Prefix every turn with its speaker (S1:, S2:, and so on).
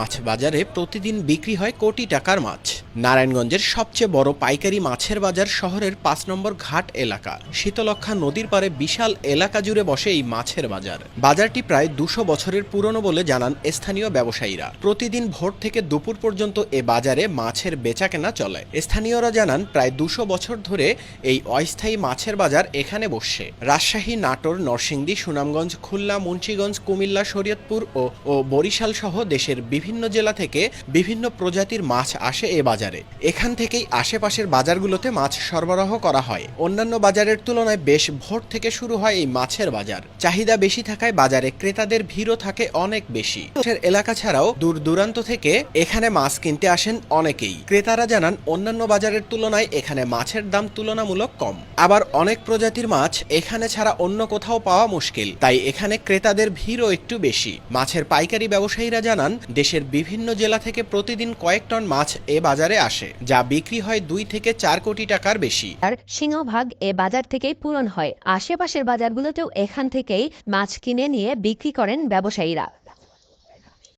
S1: মাছ বাজারে প্রতিদিন বিক্রি হয় কোটি টাকার মাছ। নারায়ণগঞ্জের সবচেয়ে বড় পাইকারি মাছের বাজার শহরের পাঁচ নম্বর ঘাট এলাকা। শীতলক্ষা নদীর পারে বিশাল এলাকা জুড়ে বসে এই মাছের বাজার। বাজারটি প্রায় দুশো বছরের পুরনো বলে জানান স্থানীয় ব্যবসায়ীরা। প্রতিদিন ভোর থেকে দুপুর পর্যন্ত এ বাজারে মাছের বেচাকেনা চলে। স্থানীয়রা জানান, প্রায় দুশো বছর ধরে এই অস্থায়ী মাছের বাজার এখানে বসছে। রাজশাহী, নাটোর, নরসিংদী, সুনামগঞ্জ, খুলনা, মুন্সীগঞ্জ, কুমিল্লা, শরীয়তপুর ও ও বরিশাল সহ দেশের বিভিন্ন জেলা থেকে বিভিন্ন প্রজাতির মাছ আসে এ বাজারে। এখান থেকেই আশেপাশের বাজারগুলোতে মাছ সরবরাহ করা হয়। অন্যান্য বাজারের তুলনায় বেশ ভোর থেকে শুরু হয় এই মাছের বাজার। চাহিদা বেশি থাকায় বাজারে ক্রেতাদের ভিড়ও থাকে অনেক বেশি। এলাকা ছাড়াও দূর দূরান্ত থেকে এখানে মাছ কিনতে আসেন অনেকেই। ক্রেতারা জানান, অন্যান্য বাজারের তুলনায় এখানে মাছের দাম তুলনামূলক কম। আবার অনেক প্রজাতির মাছ এখানে ছাড়া অন্য কোথাও পাওয়া মুশকিল। তাই এখানে ক্রেতাদের ভিড়ও একটু বেশি। মাছের পাইকারি ব্যবসায়ীরা জানান, দেশের বিভিন্ন জেলা থেকে প্রতিদিন কয়েক টন মাছ এ বাজারে আসে, যা বিক্রি হয় দুই থেকে চার কোটি টাকার বেশি।
S2: আর সিংহভাগ এ বাজার থেকেই পূরণ হয়। আশেপাশের বাজারগুলোতেও এখান থেকেই মাছ কিনে নিয়ে বিক্রি করেন ব্যবসায়ীরা।